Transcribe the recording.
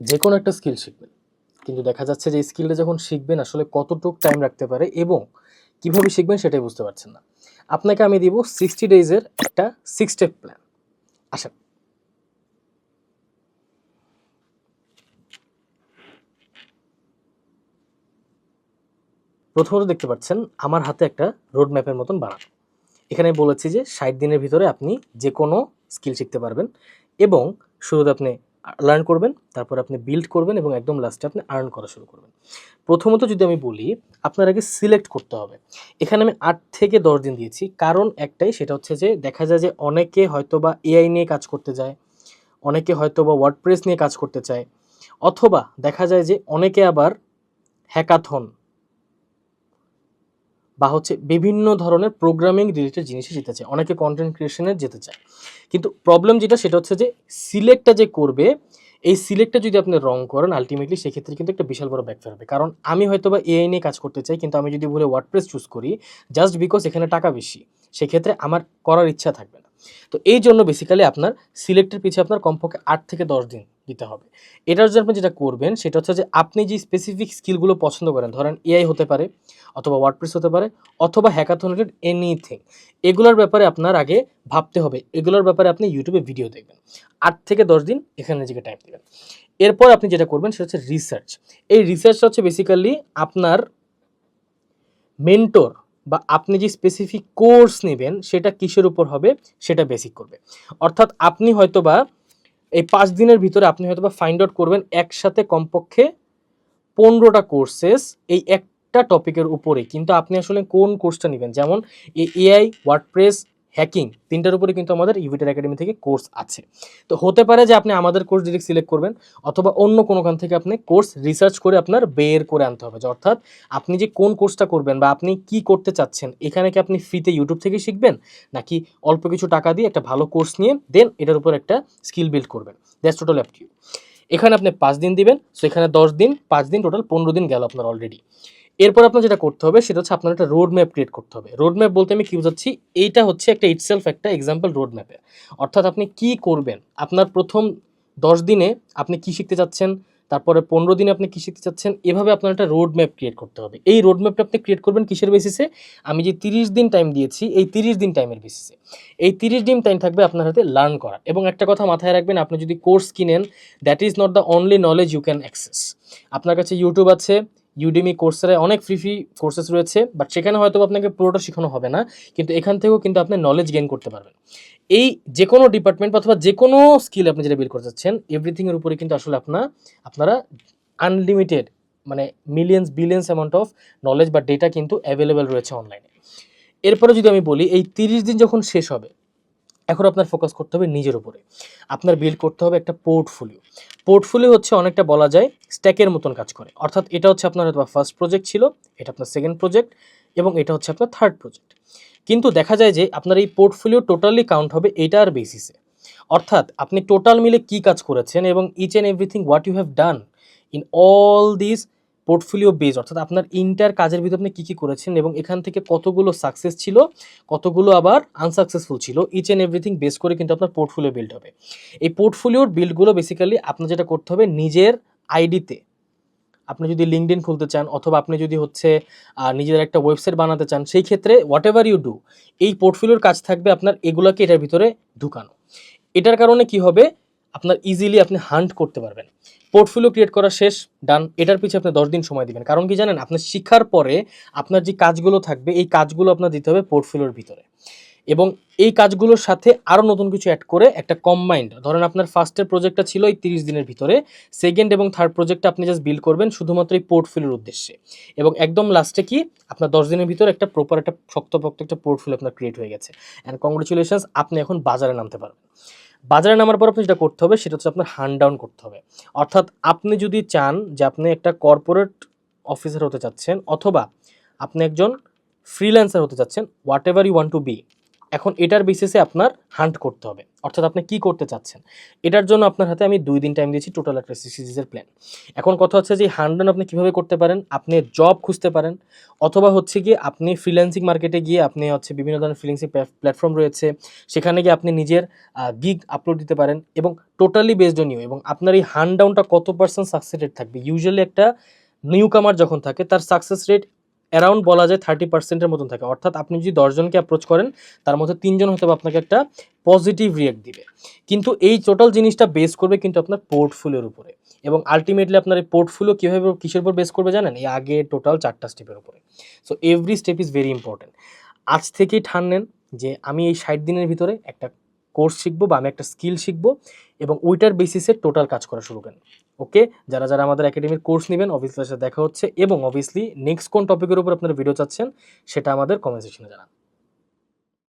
যে কোনো একটা স্কিল শিখবেন। কিন্তু দেখা যাচ্ছে যে স্কিলটা যখন শিখবেন, আসলে কতটুক টাইম রাখতে পারে এবং কীভাবে শিখবেন সেটাই বুঝতে পারছেন না। আপনাকে আমি দিব সিক্সটি ডেজের একটা সিক্স স্টেপ প্ল্যান আসেন। প্রথমত দেখতে পাচ্ছেন, আমার হাতে একটা রোড ম্যাপের মতন বানানো। এখানে বলেছি যে ষাট দিনের ভিতরে আপনি যে কোনো স্কিল শিখতে পারবেন এবং শুরুতে আপনি লার্ন করবেন, তারপর আপনি বিল্ড করবেন এবং একদম লাস্টে আপনি আর্ন করা শুরু করবেন। প্রথমত যদি আমি বলি, আপনার আগে সিলেক্ট করতে হবে। এখানে আমি আট থেকে দশ দিন দিয়েছি। কারণ একটাই, সেটা হচ্ছে যে দেখা যায় যে অনেকে হয়তো বা এআই নিয়ে কাজ করতে যায়, অনেকে হয়তো বা ওয়ার্ডপ্রেস নিয়ে কাজ করতে চায়, অথবা দেখা যায় যে অনেকে আবার হ্যাকাথন বা হচ্ছে বিভিন্ন ধরনের প্রোগ্রামিং রিলেটেড জিনিসে যেতে চায়। অনেকে কন্টেন্ট ক্রিয়েশনে যেতে চায়। কিন্তু প্রবলেম যেটা, সেটা হচ্ছে যে সিলেক্টটা যে করবে, এই সিলেক্টটা যদি আপনি রং করেন আলটিমেটলি সেক্ষেত্রে কিন্তু একটা বিশাল বড় ব্যাকফেয়ার হবে। কারণ আমি হয়তো বা এআই নিয়ে কাজ করতে চাই, কিন্তু আমি যদি ভুলে ওয়ার্ডপ্রেস চুজ করি জাস্ট বিকজ এখানে টাকা বেশি, সেক্ষেত্রে আমার করার ইচ্ছা থাকবে না। তো এই জন্য বেসিক্যালি আপনার সিলেক্টের পিছিয়ে আপনার কমপক্ষে আট থেকে দশ দিন দিতে হবে। এটার জন্য আপনি যেটা করবেন, সেটা হচ্ছে যে আপনি যে স্পেসিফিক স্কিলগুলো পছন্দ করেন, ধরেন এআই হতে পারে অথবা ওয়ার্ডপ্রেস হতে পারে অথবা হ্যাকাথন রিলেটেড এনিথিং এগুলোর ব্যাপারে আপনার আগে ভাবতে হবে। এগুলোর ব্যাপারে আপনি ইউটিউবে ভিডিও দেখবেন। আট থেকে দশ দিন এখানে নিজেকে টাইম দেবেন। এরপর আপনি যেটা করবেন, সেটা হচ্ছে রিসার্চ এই রিসার্চটা হচ্ছে বেসিক্যালি আপনার মেন্টর বা আপনি যে স্পেসিফিক কোর্স নেবেন, সেটা কিসের উপর হবে, সেটা বেসিক করবে। অর্থাৎ আপনি হয়তো বা এই পাঁচ দিনের ভিতরে আপনি হয়তো বা ফাইন্ড আউট করবেন একসাথে কমপক্ষে পনেরোটা কোর্সেস এই একটা টপিকের উপরে। কিন্তু আপনি আসলে কোন কোর্সটা নেবেন? যেমন এআই ওয়ার্ডপ্রেস হ্যাকিং তিনটার উপরে কিন্তু আমাদের ইভিটার একাডেমি থেকে কোর্স আছে। তো হতে পারে যে আপনি আমাদের কোর্স ডিরেক্ট সিলেক্ট করবেন, অথবা অন্য কোনোখান থেকে আপনি কোর্স রিসার্চ করে আপনার বের করে আনতে হবে। অর্থাৎ আপনি যে কোন কোর্সটা করবেন বা আপনি কি করতে চাচ্ছেন, এখানে কি আপনি ফ্রিতে ইউটিউব থেকে শিখবেন? নাকি অল্প কিছু টাকা দিয়ে একটা ভালো কোর্স নিয়ে দেন এটার উপর একটা স্কিল বিল্ড করবেন? দ্যাটস টোটাল অ্যাপ এখানে আপনি পাঁচ দিন দিবেন সো এখানে দশ দিন, পাঁচ দিন টোটাল পনেরো দিন গেল আপনার অলরেডি এরপর আপনার যেটা করতে হবে, সেটা হচ্ছে আপনার একটা রোড ম্যাপ ক্রিয়েট করতে হবে। রোড ম্যাপ বলতে আমি কি বোঝাচ্ছি? এইটা হচ্ছে একটা ইটসেলফ একটা এক্সাম্পল রোড ম্যাপে অর্থাৎ আপনি কি করবেন? আপনার প্রথম দশ দিনে আপনি কি শিখতে চাচ্ছেন? তারপরে পনেরো দিনে আপনি কি শিখতে চাচ্ছেন? এভাবে আপনার একটা রোড ম্যাপ ক্রিয়েট করতে হবে। এই রোড ম্যাপটা আপনি ক্রিয়েট করবেন কিসের বেসিসে আমি যে তিরিশ দিন টাইম দিয়েছি, এই তিরিশ দিন টাইমের বেসিসে এই তিরিশ দিন টাইম থাকবে আপনার হাতে লার্ন করা এবং একটা কথা মাথায় রাখবেন, আপনি যদি কোর্স কিনেন that is not the only knowledge you can access আপনার কাছে ইউটিউব আছে ইউডিমি কোর্সের অনেক ফ্রি ফ্রি কোর্সেস রয়েছে বাট সেখানে হয়তো আপনাকে পুরোটা শেখানো হবে না, কিন্তু এখান থেকেও কিন্তু আপনি নলেজ গেইন করতে পারবেন। এই যে কোনো ডিপার্টমেন্ট অথবা যে কোনো স্কিল আপনি যেটা বিল করতে চাচ্ছেন এভরিথিংয়ের উপরে কিন্তু আসলে আপনার আপনারা আনলিমিটেড মানে millions billions amount of knowledge বা ডেটা কিন্তু অ্যাভেলেবেল রয়েছে অনলাইনে এরপরে যদি আমি বলি, এই তিরিশ দিন যখন শেষ হবে এখন আপনার ফোকাস করতে হবে নিজের উপরে। আপনার বিল্ড করতে হবে একটা পোর্টফোলিও পোর্টফোলিও হচ্ছে অনেকটা বলা যায় স্ট্যাকের মতন কাজ করে। অর্থাৎ এটা হচ্ছে আপনার হয়তো ফার্স্ট প্রজেক্ট ছিল, এটা আপনার সেকেন্ড প্রজেক্ট এবং এটা হচ্ছে আপনার থার্ড প্রজেক্ট কিন্তু দেখা যায় যে আপনার এই পোর্টফোলিও টোটালি কাউন্ট হবে এটার বেসিসে অর্থাৎ আপনি টোটাল মিলে কি কাজ করেছেন এবং each and everything what you have done in all this portfolio base অর্থাৎ আপনার ইন্টার কাজের ভিতরে আপনি কী কী করেছেন এবং এখান থেকে কতগুলো সাকসেস ছিল, কতগুলো আবার আনসাকসেসফুল ছিল ইচ অ্যান্ড এভরিথিং বেস করে কিন্তু আপনার পোর্টফোলিও বিল্ড হবে। এই পোর্টফোলিওর বিল্ডগুলো বেসিক্যালি আপনার যেটা করতে হবে নিজের আইডিতে আপনি যদি লিঙ্কডিন খুলতে চান অথবা আপনি যদি হচ্ছে নিজের একটা ওয়েবসাইট বানাতে চান, সেই ক্ষেত্রে হোয়াট এভার ইউ ডু এই পোর্টফোলিওর কাজ থাকবে আপনার এগুলোকে এটার ভিতরে ঢুকানো। এটার কারণে কি হবে? আপনার ইজিলি আপনি হান্ট করতে পারবেন। পোর্টফোলিও ক্রিয়েট করা শেষ ডান এটার পিছিয়ে আপনি দশ দিন সময় দিবেন। কারণ কি জানেন আপনার শিক্ষার পরে আপনার যে কাজগুলো থাকবে, এই কাজগুলো আপনার দিতে হবে পোর্টফোলিওর ভিতরে। এবং এই কাজগুলোর সাথে আরও নতুন কিছু অ্যাড করে একটা কম্বাইন্ড ধরেন আপনার ফার্স্টের প্রজেক্টটা ছিল এই তিরিশ দিনের ভিতরে সেকেন্ড এবং থার্ড প্রজেক্টটা আপনি জাস্ট বিল করবেন শুধুমাত্র এই পোর্টফোলিওর উদ্দেশ্যে। এবং একদম লাস্টে কি, আপনার দশ দিনের ভিতরে একটা প্রপার একটা শক্তপোক্ত একটা পোর্টফোলিও আপনার ক্রিয়েট হয়ে গেছে। অ্যান্ড কংগ্রেচুলেশনস আপনি এখন বাজারে নামতে পারবেন। বাজারে নামার পর আপনি যেটা করতে হবে, সেটা হচ্ছে আপনার হান্ড ডাউন করতে হবে। অর্থাৎ আপনি যদি চান যে আপনি একটা কর্পোরেট অফিসার হতে চাচ্ছেন, অথবা আপনি একজন ফ্রিল্যান্সার হতে চাচ্ছেন whatever you want to be এখন এটার বেসিসে আপনার হান্ট করতে হবে। অর্থাৎ আপনি কি করতে চাচ্ছেন? এটার জন্য আপনার হাতে আমি দুই দিন টাইম দিয়েছি টোটাল একটা সিরিজের প্ল্যান এখন কথা হচ্ছে যে হান্ট ডাউন আপনি কীভাবে করতে পারেন? আপনি জব খুঁজতে পারেন। অথবা হচ্ছে গিয়ে আপনি ফ্রিল্যান্সিং মার্কেটে গিয়ে আপনি হচ্ছে বিভিন্ন ধরনের ফ্রিল্যান্সিং প্ল্যাটফর্ম রয়েছে। সেখানে গিয়ে আপনি নিজের গিগ আপলোড দিতে পারেন এবং টোটালি বেসড অন ইউ এবং আপনার এই হান্ড ডাউনটা কত পার্সেন্ট সাকসেস রেট থাকবে? ইউজুয়ালি একটা নিউ কামার যখন থাকে, তার সাকসেস রেট অ্যারাউন্ড বলা যায় থার্টি পার্সেন্টের মতন থাকে। অর্থাৎ আপনি যদি দশজনকে অ্যাপ্রোচ করেন, তার মধ্যে তিনজন হয়তো আপনাকে একটা পজিটিভ রিয়াক্ট দিবে। কিন্তু এই টোটাল জিনিসটা বেস করবে কিন্তু আপনার পোর্টফোলিওর উপরে। এবং আলটিমেটলি আপনার এই পোর্টফোলিও কীভাবে, কিসের উপর বেস করবে জানেন? এই আগে টোটাল চারটা স্টেপের উপরে। So every step is very important আজ থেকেই ঠান নেন যে, আমি এই ষাট দিনের ভিতরে একটা কোর্স শিখব বা আমি একটা স্কিল শিখব এবং ওইটার বেসিসে টোটাল কাজ করা শুরু করেন। ওকে? যারা যারা আমাদের একাডেমির কোর্স নেবেন অবভিয়াসলি সাথে দেখা হচ্ছে এবং অবভিয়াসলি নেক্সট কোন টপিকের উপর আপনারা ভিডিও চাচ্ছেন, সেটা আমাদের কমেন্ট সেকশনে জানান।